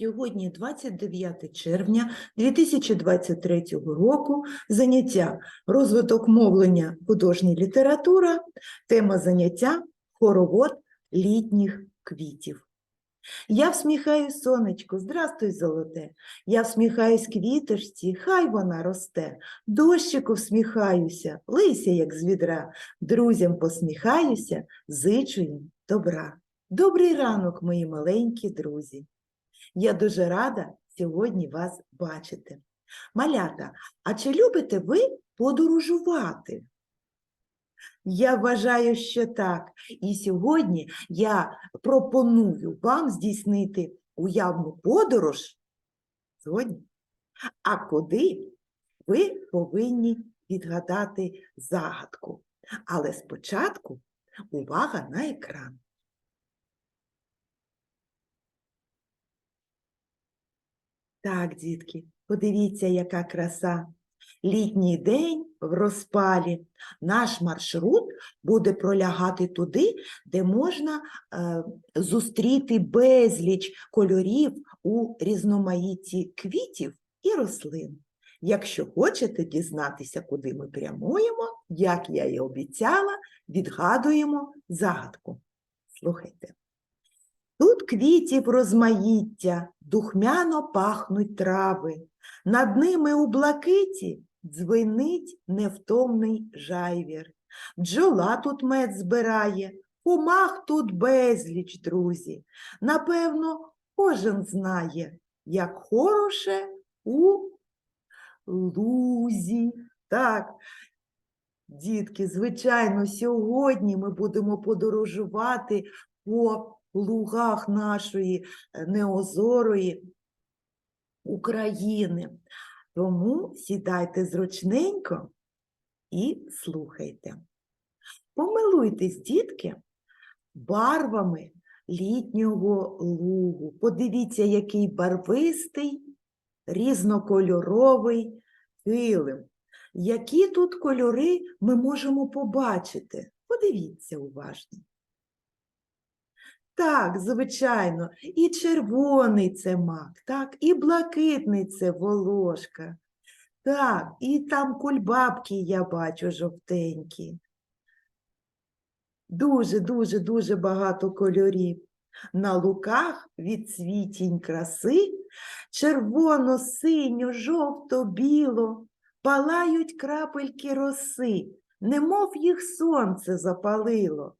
Сьогодні 29 червня 2023 року. Заняття розвиток мовлення художня література. Тема заняття хоровод літніх квітів. Я всміхаюсь сонечку, здрастуй, золоте. Я всміхаюсь квіточці, хай вона росте. Дощику всміхаюся, лися, як з відра. Друзям посміхаюся, зичу їм добра. Добрий ранок, мої маленькі друзі. Я дуже рада сьогодні вас бачити. Малята, а чи любите ви подорожувати? Я вважаю, що так. І сьогодні я пропоную вам здійснити уявну подорож сьогодні. А куди ви повинні відгадати загадку. Але спочатку увага на екран. Так, дітки, подивіться, яка краса. Літній день в розпалі. Наш маршрут буде пролягати туди, де можна е, зустріти безліч кольорів у різноманітті квітів і рослин. Якщо хочете дізнатися, куди ми прямуємо, як я і обіцяла, відгадуємо загадку. Слухайте. Квітів розмаїття, духмяно пахнуть трави, над ними у блакиті дзвенить невтомний жайвір. Бджола тут мед збирає, комах тут безліч, друзі. Напевно, кожен знає, як хороше у лузі. Так, дітки, звичайно, сьогодні ми будемо подорожувати по лугах нашої е, неозорої України. Тому сідайте зручненько і слухайте. Помилуйтесь, дітки, барвами літнього лугу. Подивіться, який барвистий, різнокольоровий килим. Які тут кольори ми можемо побачити? Подивіться уважно. Так, звичайно, і червоний це мак, так, і блакитний це волошка. Так, і там кульбабки я бачу жовтенькі. Дуже, дуже, дуже багато кольорів. На луках від цвітінь краси червоно, синьо, жовто, біло палають крапельки роси, немов їх сонце запалило.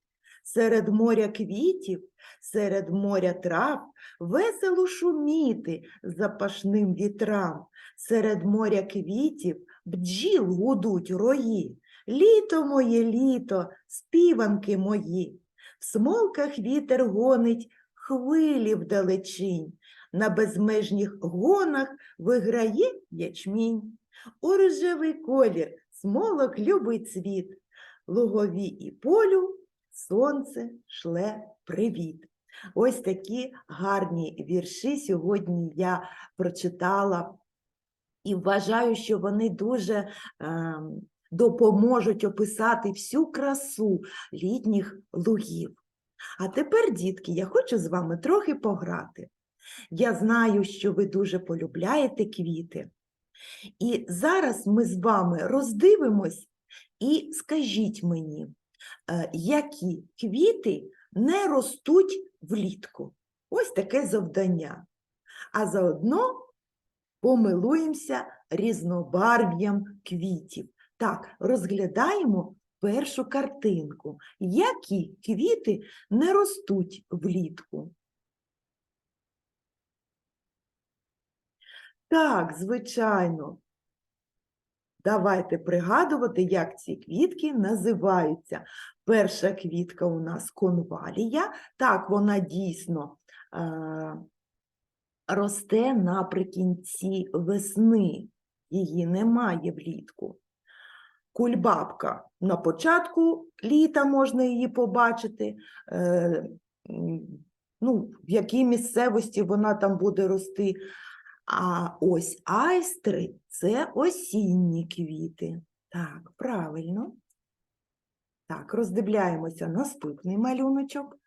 Серед моря квітів, серед моря трав, весело шуміти запашним вітрам. Серед моря квітів бджіл гудуть рої. Літо моє літо, співанки мої. В смолках вітер гонить хвилі вдалечінь. На безмежніх гонах виграє ячмінь. У рожевий колір смолок любий цвіт. Лугові і полю Сонце шле привіт. Ось такі гарні вірші сьогодні я прочитала і вважаю, що вони дуже е, допоможуть описати всю красу літніх лугів. А тепер, дітки, я хочу з вами трохи пограти. Я знаю, що ви дуже полюбляєте квіти. І зараз ми з вами роздивимось і скажіть мені, які квіти не ростуть влітку. Ось таке завдання. А заодно помилуємося різнобарв'ям квітів. Так, розглядаємо першу картинку. Які квіти не ростуть влітку? Так, звичайно. Давайте пригадувати, як ці квітки називаються. Перша квітка у нас конвалія. Так, вона дійсно е, росте наприкінці весни, її немає влітку. Кульбабка на початку літа можна її побачити. Е, ну, в якій місцевості вона там буде рости. А ось айстри це осінні квіти. Так, правильно. Так, роздивляємося наступний малюночок.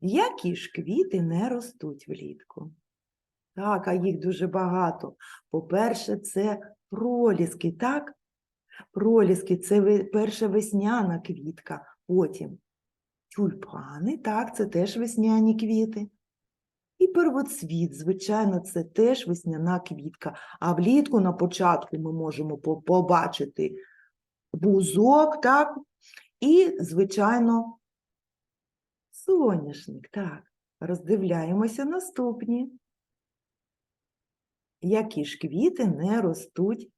Які ж квіти не ростуть влітку? Так, а їх дуже багато. По-перше, це проліски, так? Проліски це перша весняна квітка. Потім тюльпани, так, це теж весняні квіти. І первоцвіт, звичайно, це теж весняна квітка. А влітку на початку ми можемо побачити бузок, так? І, звичайно, соняшник. Так, роздивляємося наступні. Які ж квіти не ростуть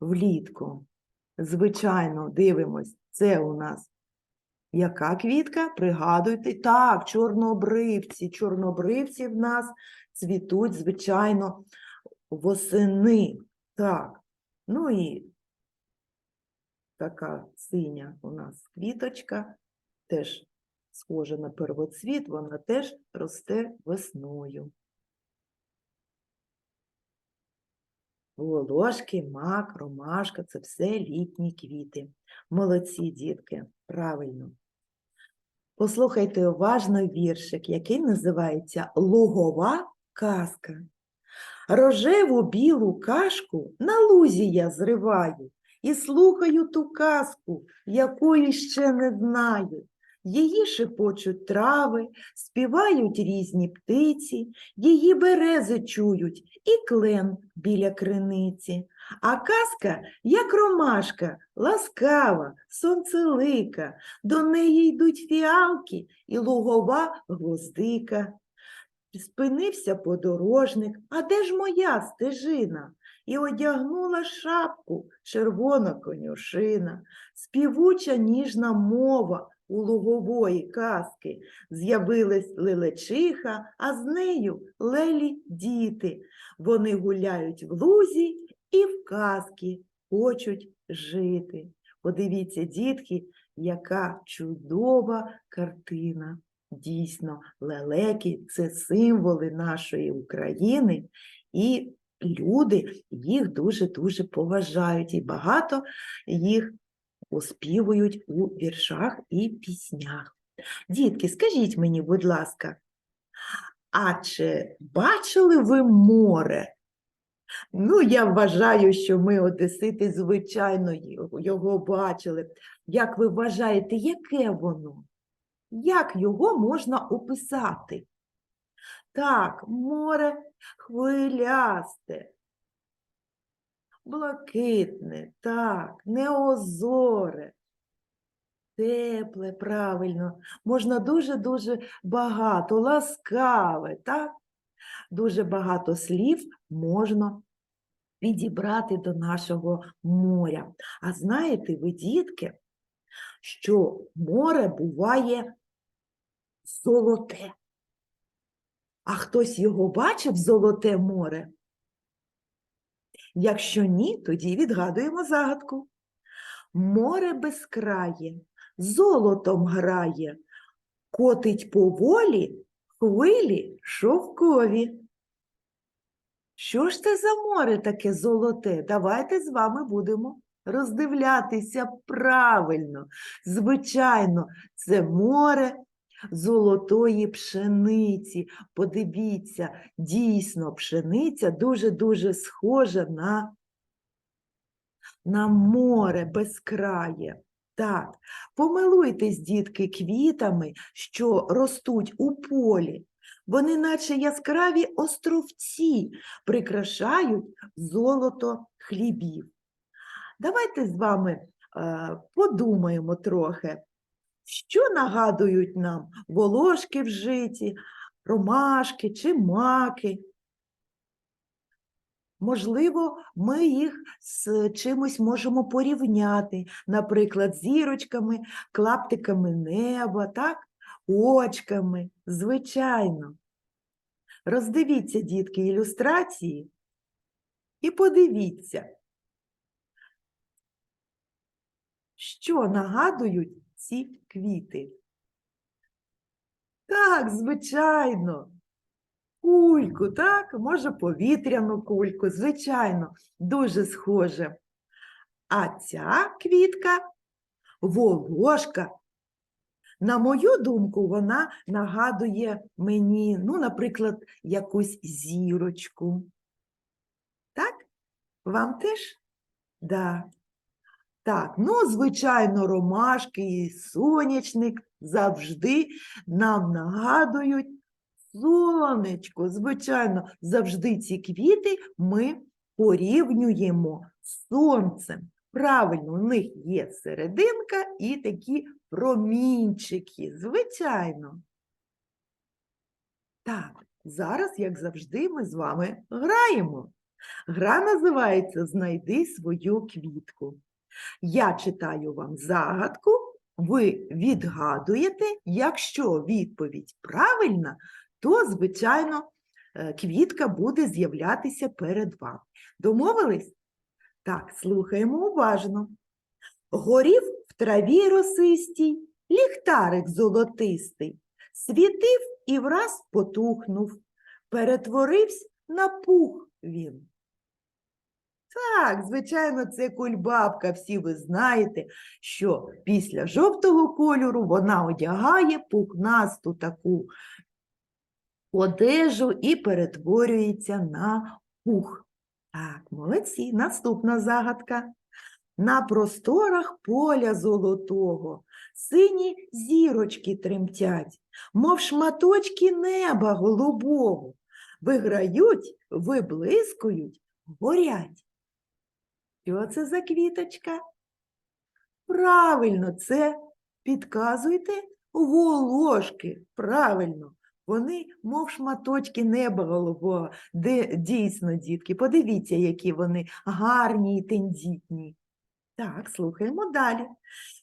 влітку? Звичайно, дивимось, це у нас яка квітка? Пригадуйте, так, чорнобривці. Чорнобривці в нас цвітуть, звичайно, восени. Так, ну і така синя у нас квіточка, теж схожа на первоцвіт, вона теж росте весною. Волошки, мак, ромашка це все літні квіти. Молодці, дітки, правильно. Послухайте уважно віршик, який називається Лугова казка. Рожеву білу кашку на лузі я зриваю і слухаю ту казку, якої ще не знаю. Її шепочуть трави, співають різні птиці, її берези чують і клен біля криниці. А казка, як ромашка, ласкава, сонцелика, до неї йдуть фіалки і лугова гвоздика. Спинився подорожник, а де ж моя стежина? І одягнула шапку червона конюшина, співуча ніжна мова у лугової казки. З'явилась лелечиха, а з нею лелі діти. Вони гуляють в лузі і в казки хочуть жити. Подивіться, дітки, яка чудова картина. Дійсно, лелеки це символи нашої України, і люди їх дуже-дуже поважають, і багато їх оспівують у віршах і піснях. Дітки, скажіть мені, будь ласка, а чи бачили ви море? Ну, я вважаю, що ми, одесити, звичайно, його- бачили. Як ви вважаєте, яке воно? Як його можна описати? Так, море хвилясте, блакитне, так, неозоре, тепле, правильно, можна дуже-дуже багато, ласкаве, так? Дуже багато слів можна підібрати до нашого моря. А знаєте ви, дітки, що море буває золоте. А хтось його бачив золоте море? Якщо ні, тоді відгадуємо загадку. Море безкрає, золотом грає, котить поволі хвилі шовкові. Що ж це за море таке золоте? Давайте з вами будемо роздивлятися правильно. Звичайно, це море золотої пшениці. Подивіться, дійсно, пшениця дуже-дуже схожа на, на море безкрає. Так, помилуйтесь, дітки, квітами, що ростуть у полі. Вони, наче яскраві островці, прикрашають золото хлібів. Давайте з вами е, подумаємо трохи, що нагадують нам волошки в житі, ромашки чи маки. Можливо, ми їх з чимось можемо порівняти, наприклад, зірочками, клаптиками неба, так? очками, звичайно. Роздивіться, дітки, ілюстрації і подивіться, що нагадують ці квіти. Так, звичайно. Кульку, так, може повітряну кульку, звичайно, дуже схоже. А ця квітка волошка. На мою думку, вона нагадує мені, ну, наприклад, якусь зірочку. Так? Вам теж? Да. Так, ну, звичайно, ромашки і сонячник завжди нам нагадують сонечко. Звичайно, завжди ці квіти ми порівнюємо з сонцем. Правильно, у них є серединка і такі промінчики, звичайно. Так, зараз, як завжди, ми з вами граємо. Гра називається Знайди свою квітку. Я читаю вам загадку, ви відгадуєте. Якщо відповідь правильна, то, звичайно, е, квітка буде з'являтися перед вами. Домовились? Так, слухаємо уважно. Горів в траві росистій, ліхтарик золотистий, світив і враз потухнув, перетворився на пух він. Так, звичайно, це кульбабка. Всі ви знаєте, що після жовтого кольору вона одягає пухнасту таку одежу і перетворюється на пух. Так, молодці. Наступна загадка. На просторах поля золотого сині зірочки тремтять, мов шматочки неба голубого. Виграють, виблискують, горять. Що це за квіточка? Правильно, це підказуйте волошки. Правильно. Вони, мов шматочки неба голубого, де дійсно, дітки, подивіться, які вони гарні і тендітні. Так, слухаємо далі.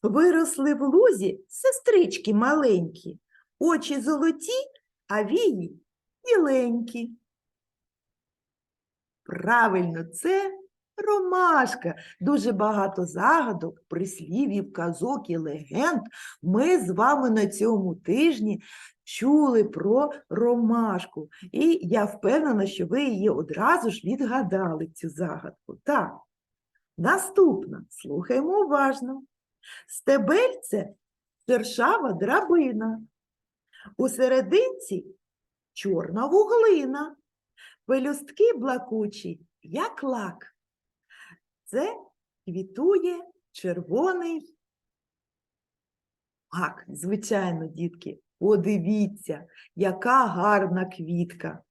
Виросли в лузі сестрички маленькі, очі золоті, а вії біленькі. Правильно, це ромашка. Дуже багато загадок, прислів'їв, казок і легенд ми з вами на цьому тижні чули про ромашку. І я впевнена, що ви її одразу ж відгадали, цю загадку. Так, наступна, слухаємо уважно. Стебельце шершава драбина. У серединці чорна вуглина, пелюстки блакучі, як лак. Це квітує червоний мак. Звичайно, дітки, подивіться, яка гарна квітка.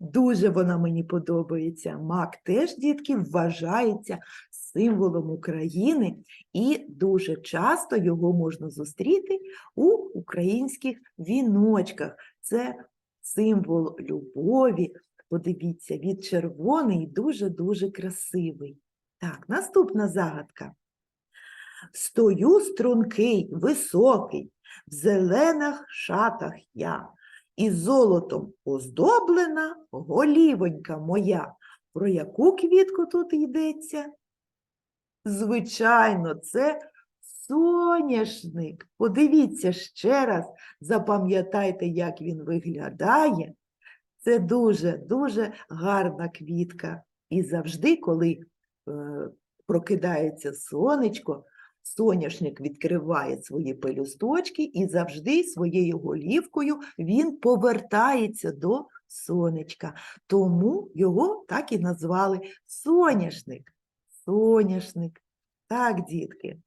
Дуже вона мені подобається. Мак теж, дітки, вважається символом України, і дуже часто його можна зустріти у українських віночках. Це символ любові. Подивіться, від червоний дуже-дуже красивий. Так, наступна загадка. Стою стрункий, високий, в зелених шатах я, і золотом оздоблена голівонька моя. Про яку квітку тут йдеться? Звичайно, це соняшник. Подивіться ще раз, запам'ятайте, як він виглядає. Це дуже-дуже гарна квітка. І завжди, коли е, прокидається сонечко, соняшник відкриває свої пелюсточки і завжди своєю голівкою він повертається до сонечка. Тому його так і назвали соняшник. Соняшник. Так, дітки.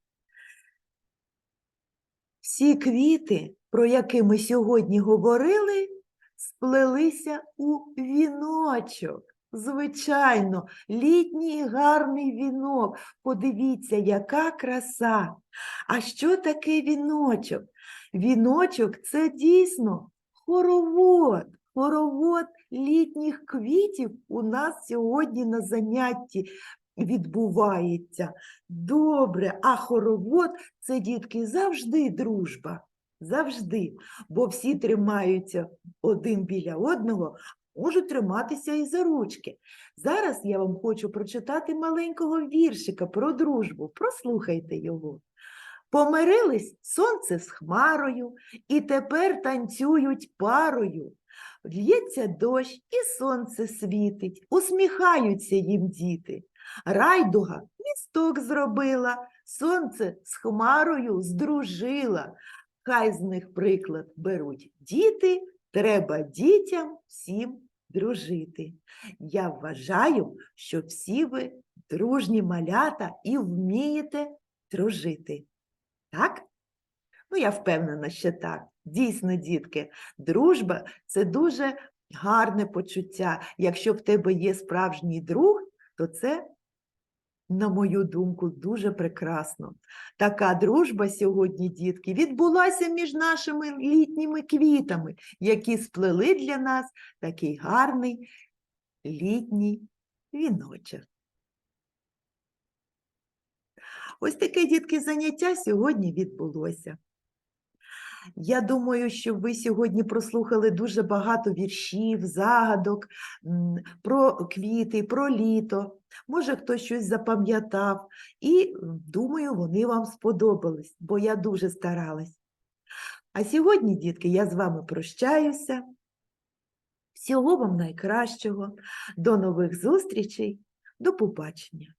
Всі квіти, про які ми сьогодні говорили, сплелися у віночок. Звичайно, літній гарний вінок. Подивіться, яка краса. А що таке віночок? Віночок це дійсно хоровод. Хоровод літніх квітів у нас сьогодні на занятті відбувається. Добре, а хоровод це дітки завжди дружба. Завжди, бо всі тримаються один біля одного, можуть триматися і за ручки. Зараз я вам хочу прочитати маленького віршика про дружбу. Прослухайте його. Помирились сонце з хмарою, і тепер танцюють парою. Л'ється дощ, і сонце світить, усміхаються їм діти. Райдуга місток зробила, сонце з хмарою здружила. Хай з них приклад беруть діти, треба дітям всім дружити. Я вважаю, що всі ви дружні малята і вмієте дружити. Так? Ну, я впевнена, що так. Дійсно, дітки, дружба це дуже гарне почуття. Якщо в тебе є справжній друг, то це, на мою думку, дуже прекрасно. Така дружба сьогодні, дітки, відбулася між нашими літніми квітами, які сплели для нас такий гарний літній віночок. Ось таке, дітки, заняття сьогодні відбулося. Я думаю, що ви сьогодні прослухали дуже багато віршів, загадок про квіти, про літо. Може, хтось щось запам'ятав. І думаю, вони вам сподобались, бо я дуже старалась. А сьогодні, дітки, я з вами прощаюся. Всього вам найкращого. До нових зустрічей. До побачення.